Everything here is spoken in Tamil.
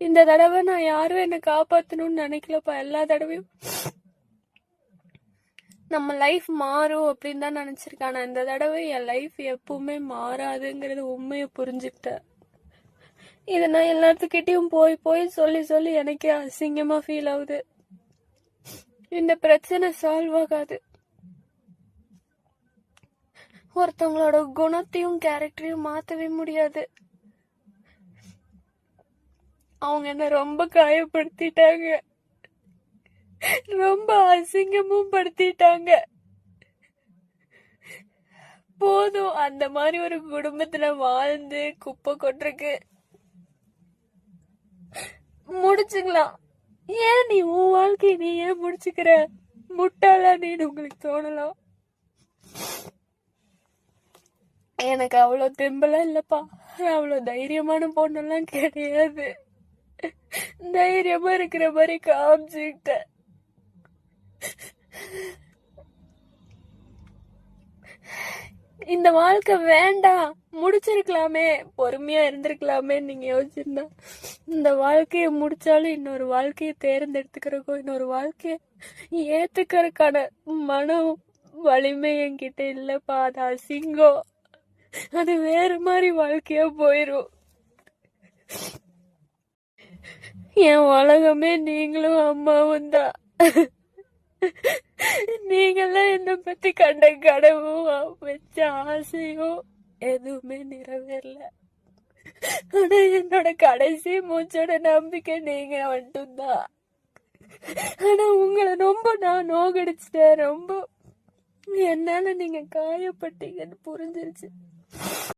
இந்த தடவை நான் யாரும் என்னை காப்பாற்றணும்னு நினைக்கலப்பா. எல்லா தடவையும் நம்ம லைஃப் மாறும் அப்படின்னு தான் நினச்சிருக்கேன். ஆனால் இந்த தடவை என் லைஃப் எப்பவுமே மாறாதுங்கிறது உண்மையை புரிஞ்சுக்கிட்டேன். இதை நான் எல்லாத்துக்கிட்டையும் போய் போய் சொல்லி சொல்லி எனக்கே அசிங்கமாக ஃபீல் ஆகுது. இந்த பிரச்சனை சால்வ் ஆகாது. ஒருத்தவங்களோட குணத்தையும் கேரக்டரையும் மாற்றவே முடியாது. அவங்க என்ன ரொம்ப காயப்படுத்திட்டாங்க. ரொம்ப அசிங்கமும் படுத்திட்டாங்க. போதும் அந்த மாதிரி ஒரு குடும்பத்துல வாழ்ந்து குப்பை கொட்டுருக்கு முடிச்சுக்கலாம். ஏன் நீ உன் வாழ்க்கையை நீ ஏன் முடிச்சுக்கிற? முட்டாளா நீன்னு உங்களுக்கு தோணலாம். எனக்கு அவ்வளோ தெம்பெல்லாம் இல்லப்பா. அவ்வளோ தைரியமான பொண்ணெல்லாம் கிடையாது. தைரியமா இருக்கிற மாதிரி காமிச்சுக்கிட்ட இந்த வாழ்க்கை வேண்டாம். முடிச்சிருக்கலாமே. பொறுமையா இருந்திருக்கலாமே நீங்க யோசிச்சிருந்தா. இந்த வாழ்க்கையை முடிச்சாலும் இன்னொரு வாழ்க்கைய தேர்ந்தெடுத்துக்கிறக்கோ இன்னொரு வாழ்க்கைய ஏத்துக்கிறதுக்கான மனம் வலிமை என்கிட்ட இல்லப்பா. அது அசிங்கம். அது வேற மாதிரி வாழ்க்கையா போயிரும். என் உலகமே நீங்களும் அம்மாவும் தான். நீங்கெல்லாம் என்ன பத்தி கண்ட கனவும் வச்ச ஆசையும் எதுவுமே நிறைவேறல. ஆனா என்னோட கடைசி மூச்சோட நம்பிக்கை நீங்க மட்டும்தான். ஆனா உங்களை ரொம்ப நான் நோகடிச்சிட்டேன். ரொம்ப என்னால நீங்க காயப்பட்டீங்கன்னு புரிஞ்சிருச்சு.